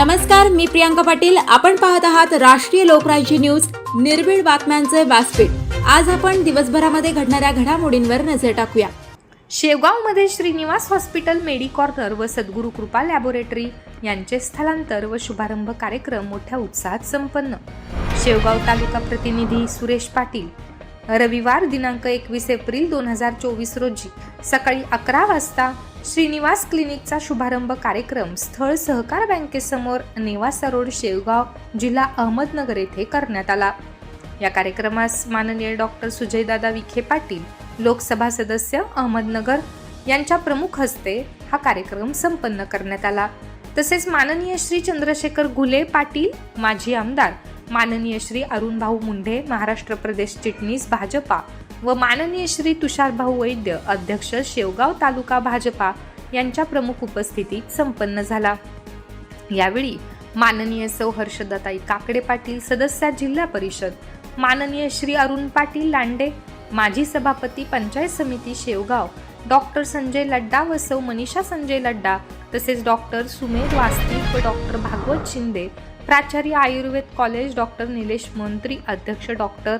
नमस्कार मी प्रियांका पाटील. आपण पाहत आहात राष्ट्रीय लोकराज्य न्यूज निर्भीड बातम्यांचे व्यासपीठ. आज आपण दिवसभरामध्ये घडणाऱ्या घडामोडींवर नजर टाकूया. शेवगावमध्ये श्रीनिवास हॉस्पिटल मेडिकॉर्नर व सद्गुरू कृपा लॅबोरेटरी यांचे स्थलांतर व शुभारंभ कार्यक्रम मोठ्या उत्साहात संपन्न. शेवगाव तालुका प्रतिनिधी सुरेश पाटील. रविवार दिनांक एकवीस एप्रिल दोन हजार चोवीस रोजी सकाळी अकरा वाजता श्रीनिवास क्लिनिकचा शुभारंभ कार्यक्रम स्थळ सहकार बँकेसमोर नेवासा रोड शेवगाव जिल्हा अहमदनगर येथे करण्यात आला. या कार्यक्रमास माननीय डॉक्टर सुजयदादा विखे पाटील लोकसभा सदस्य अहमदनगर यांच्या प्रमुख हस्ते हा कार्यक्रम संपन्न करण्यात आला. तसेच माननीय श्री चंद्रशेखर घुले पाटील माजी आमदार माननीय श्री अरुणभाऊ मुंढे महाराष्ट्र प्रदेश चिटणीस भाजपा व माननीय श्री तुषारभाऊ वैद्य अध्यक्ष शेवगाव तालुका भाजपा यांच्या प्रमुख उपस्थितीत संपन्न झाला. यावेळी माननीय सौ हर्षदाताई काकडे पाटील सदस्य जिल्हा परिषद माननीय श्री अरुण पाटील लांडे माजी सभापती पंचायत समिती शेवगाव डॉक्टर संजय लड्डा व सौ मनीषा संजय लड्डा तसेच डॉक्टर सुमेध वास्तिक व डॉक्टर भागवत शिंदे प्राचार्य आयुर्वेद कॉलेज डॉक्टर निलेश मंत्री अध्यक्ष doctor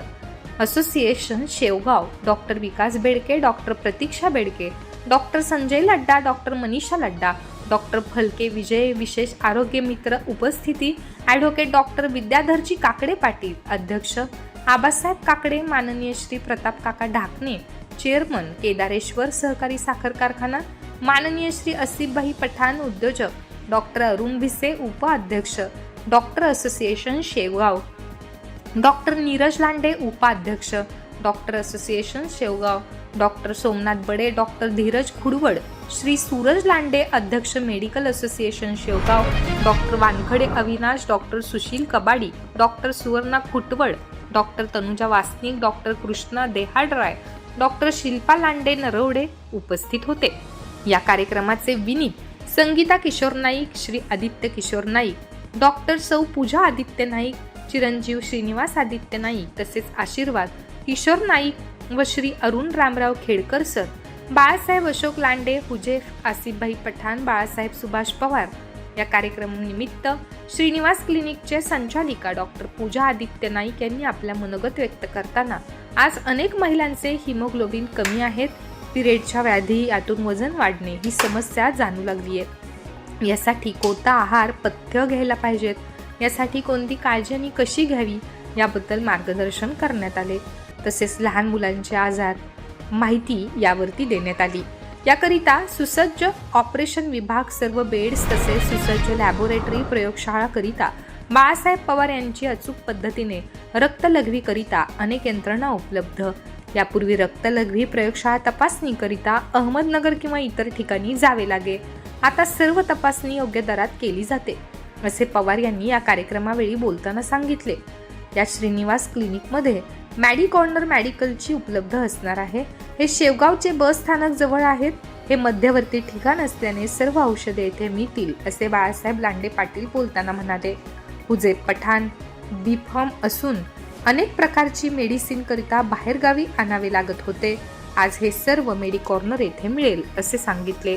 association Shevgaon doctor Vikas Bedke doctor Pratiksha Bedke doctor Sanjay Ladda doctor Manisha Ladda doctor Phalke Vijay विशेष आरोग्य मित्र उपस्थिती ॲडव्होकेट डॉक्टर विद्याधरजी काकडे पाटील अध्यक्ष आबासाहेब काकडे माननीय श्री प्रताप काका ढाकणे चेअरमन केदारेश्वर सहकारी साखर कारखाना माननीय श्री असिफभाई पठाण उद्योजक डॉक्टर अरुण भिसे उपाध्यक्ष doctor association Shevgaon. Doctor Neeraj Lande उपाध्यक्ष doctor association Shevgaon. Doctor Somnath Bade doctor Dhiraj Khudwad Shri Suraj Lande अध्यक्ष medical association Shevgaon. Doctor Wankhade Avinash doctor Sushil Kabadi doctor Suvarna Khutwad doctor Tanuja Wasnik doctor Krishna Dehadrai doctor Shilpa Lande Narwade उपस्थित होते. या कार्यक्रमाचे विनीत Sangita Kishor Naik Shri Aditya Kishor Naik doctor सौ पूजा आदित्य नाईक चिरंजीव श्रीनिवास आदित्य नाईक तसेच आशीर्वाद किशोर नाईक व श्री अरुण रामराव खेडकर सर बाळासाहेब अशोक लांडे हुजेफ आसिफभाई पठाण बाळासाहेब सुभाष पवार. या कार्यक्रमानिमित्त श्रीनिवास क्लिनिकचे संचालिका डॉक्टर पूजा आदित्य नाईक यांनी आपल्या मनोगत व्यक्त करताना आज अनेक महिलांचे हिमोग्लोबिन कमी आहेत. पिरियडच्या व्याधी यातून वजन वाढणे ही समस्या जाणू लागली आहे यासाठी कोणता आहार पथ्य घ्यायला पाहिजेत? यासाठी कोणती काळजी आणि कशी घ्यावी? याबद्दल मार्गदर्शन करण्यात आले. तसेच लहान मुलांचे आजार माहिती यावरती देण्यात आली. याकरिता सुसज्ज ऑपरेशन विभाग सर्व बेड्स तसेच सुसज्ज लॅबोरेटरी प्रयोगशाळाकरिता बाळासाहेब पवार यांची अचूक पद्धतीने रक्तलघवीकरिता अनेक यंत्रणा उपलब्ध. यापूर्वी रक्तलघवी प्रयोगशाळा तपासणीकरिता अहमदनगर किंवा इतर ठिकाणी जावे लागे. आता सर्व तपासणी योग्य दरात केली जाते असे पवार यांनी या कार्यक्रमावेळी बोलताना सांगितले. या श्रीनिवास क्लिनिकमध्ये मॅडी कॉर्नर मेडिकलची उपलब्ध असणार आहे. हे शेवगावचे बस स्थानक जवळ आहेत. हे मध्यवर्ती ठिकाण असल्याने सर्व औषधे येथे मिळतील असे बाळासाहेब लांडे पाटील बोलताना म्हणाले. हुजे पठाण बीफॉर्म असून अनेक प्रकारची मेडिसिन करिता बाहेरगावी आणावे लागत होते. आज हे सर्व मेडिकॉर्नर येथे मिळेल असे सांगितले.